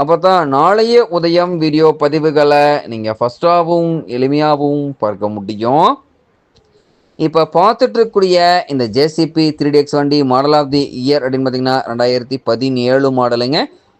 அப்போ தான் நாளைய உதயம் வீடியோ பதிவுகளை நீங்கள் ஃபஸ்ட்டாகவும் எளிமையாகவும் பார்க்க முடியும். இப்போ பார்த்துட்டு இருக்கக்கூடிய இந்த ஜேசிபி த்ரீ எக்ஸ் வண்டி மாடல் ஆஃப் தி இயர் அப்படின்னு பார்த்தீங்கன்னா ரெண்டாயிரத்தி பதினேழு மாடலுங்க.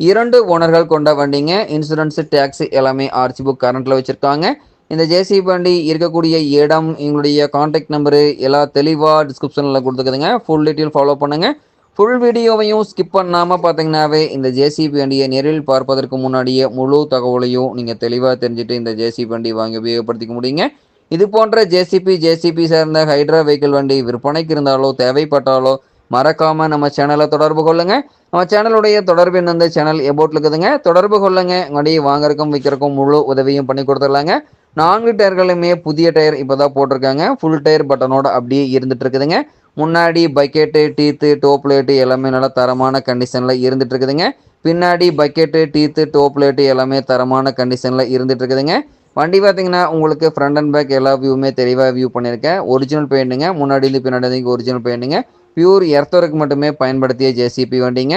இரண்டு ஓனர்கள் கொண்ட வண்டிங்க. இன்சூரன்ஸு டேக்ஸி எல்லாமே ஆர்சி புக் கரண்ட்டில் வச்சுருக்காங்க. இந்த ஜேசிபி வண்டி இருக்கக்கூடிய இடம் எங்களுடைய கான்டாக்ட் நம்பரு எல்லா தெளிவாக டிஸ்கிரிப்ஷனில் கொடுத்துக்குதுங்க. ஃபுல் டீட்டெயில் ஃபாலோ பண்ணுங்கள் ஃபுல் வீடியோவையும் ஸ்கிப் பண்ணாமல் பார்த்தீங்கன்னாவே இந்த ஜேசிபி வண்டியை நேரில் பார்ப்பதற்கு முன்னாடியே முழு தகவலையும் நீங்கள் தெளிவாக தெரிஞ்சுட்டு இந்த ஜேசிபி வண்டி வாங்கி உபயோகப்படுத்திக்க முடியுங்க. இது போன்ற ஜேசிபி ஜேசிபி சேர்ந்த ஹைட்ரா வெஹிக்கிள் வண்டி விற்பனைக்கு இருந்தாலோ தேவைப்பட்டாலோ மறக்காம நம்ம சேனலை தொடர்பு கொள்ளுங்க. நம்ம சேனலுடைய தொடர்பு இந்த சேனல் எபோட்ல இருக்குதுங்க. தொடர்பு கொள்ளுங்க. வண்டியை வாங்குறக்கும் விற்கிறக்கும் முழு உதவியும் பண்ணி கொடுத்துடலாங்க. நான்கு டயர்களுமே புதிய டயர் இப்போதான் போட்டிருக்காங்க. ஃபுல் டயர் பட்டனோட அப்படியே இருந்துட்டு இருக்குதுங்க. முன்னாடி பக்கெட்டு டீத்து டோப் லைட்டு எல்லாமே நல்லா தரமான கண்டிஷனில் இருந்துகிட்டு இருக்குதுங்க பின்னாடி பக்கெட்டு டீத்து டோப் லைட்டு எல்லாமே தரமான கண்டிஷனில் இருந்துட்டு இருக்குதுங்க வண்டி பார்த்தீங்கன்னா உங்களுக்கு ஃப்ரண்ட் அண்ட் பேக் எல்லா வியூவுமே தெளிவாக வியூ பண்ணியிருக்கேன். ஒரிஜினல் பெயிண்ட்டுங்க முன்னாடி இருந்து பின்னாடி ஒரிஜினல் பெயிண்ட்டுங்க பியூர் எர்த்தருக்கு மட்டுமே பயன்படுத்திய ஜேசிபி வண்டிங்க.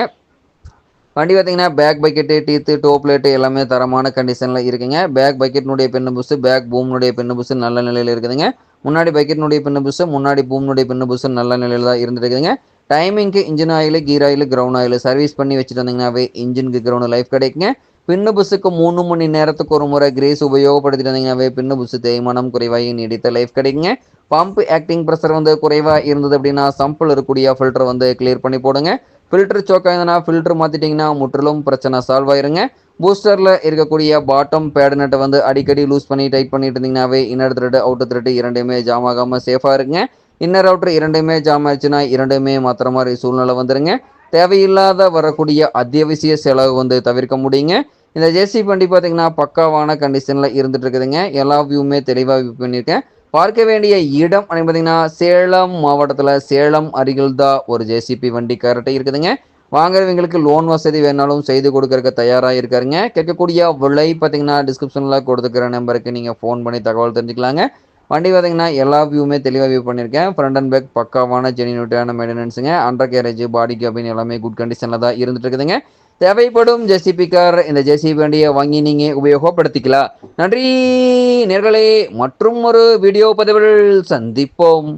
வண்டி பார்த்தீங்கன்னா back bucket teeth top light எல்லாமே தரமான கண்டிஷனில் இருக்குங்க. பேக் பக்கெட்னுடைய பெண்ணு புஸ் பேக் பூம்னுடைய பெண்ணு புஸ் நல்ல நிலையில் இருக்குதுங்க. முன்னாடி பக்கெட்னுடைய பின்ன புஸ்ஸு முன்னாடி பூம்னுடைய பின்ன புஸ்ஸு நல்ல நிலையில் தான் இருந்துட்டு இருக்குதுங்க. டைமிங்க்கு engine oil gear oil ground oil service பண்ணி வச்சுட்டு வந்தீங்கன்னாவே இன்ஜினுக்கு கிரவுண்ட் லைஃப் கிடைக்குங்க. பின்னு புஸுக்கு மூணு மணி நேரத்துக்கு ஒரு முறை கிரேஸ் உபயோகப்படுத்திட்டு வந்தீங்கன்னாவே பின்னு புஸ்ஸு தேய்மானம் குறைவாகி நீடித்த லைஃப் கிடைக்குங்க. பம்ப் ஆக்டிங் ப்ரெஷர் வந்து குறைவாக இருந்தது அப்படின்னா சம்பிள் இருக்கக்கூடிய ஃபில்டர் வந்து கிளியர் பண்ணி போடுங்க. ஃபில்டர் சோக்காக ஆயிருந்தனா ஃபில்டர் மாற்றிட்டிங்கன்னா முற்றிலும் பிரச்சனை சால்வ் ஆயிருங்க. பூஸ்டரில் இருக்கக்கூடிய பாட்டம் பேட் வந்து அடிக்கடி லூஸ் பண்ணி டைட் பண்ணிட்டு இருந்தீங்கன்னாவே இன்னர் த்ரெட் அவுட்டர் த்ரெட் இரண்டுமே ஜாம் ஆகாமல் சேஃபாக இருக்குங்க இன்னர் அவுட்டர் இரண்டுமே ஜாம் ஆயிடுச்சுன்னா இரண்டுமே மாத்திர மாதிரி சூழ்நிலை வந்துருங்க. தேவையில்லாத வரக்கூடிய அத்தியாவசிய செலவு வந்து தவிர்க்க முடியுங்க. இந்த ஜேசி வண்டி பார்த்தீங்கன்னா பக்காவான கண்டிஷனில் இருந்துட்டு இருக்குதுங்க எல்லா வியூவுமே தெளிவாக வியூ பண்ணியிருக்கேன். பார்க்க வேண்டிய இடம் அப்படின்னு பார்த்தீங்கன்னா சேலம் மாவட்டத்தில் சேலம் அருகில் தான் ஒரு ஜேசிபி வண்டி கரெக்டாக இருக்குதுங்க. வாங்குறவங்களுக்கு லோன் வசதி வேணாலும் செய்து கொடுக்கறக்கு தயாராக இருக்காருங்க. கேட்கக்கூடிய விலை பார்த்தீங்கன்னா டிஸ்கிரிப்ஷனில் கொடுத்துக்கிற நம்பருக்கு நீங்கள் ஃபோன் பண்ணி தகவல் தெரிஞ்சுக்கலாங்க. வண்டி பார்த்தீங்கன்னா எல்லா வியூவுமே தெளிவாக வியூ பண்ணியிருக்கேன். ஃப்ரண்ட் அண்ட் பேக் பக்காவான ஜெனியூட்டான மெயின்டெனன்ஸுங்க அண்டர் கேரேஜ் பாடி கேபின் எல்லாமே குட் கண்டிஷனில் தான் இருந்துட்டு இருக்குதுங்க தேவைப்படும் ஜெசிபி கார் இந்த ஜெசிபி வண்டியை வாங்கி நீங்கள் உபயோகப்படுத்திக்கலாம். நன்றி நேர்களே. மற்றும் ஒரு வீடியோ பதிவில் சந்திப்போம்.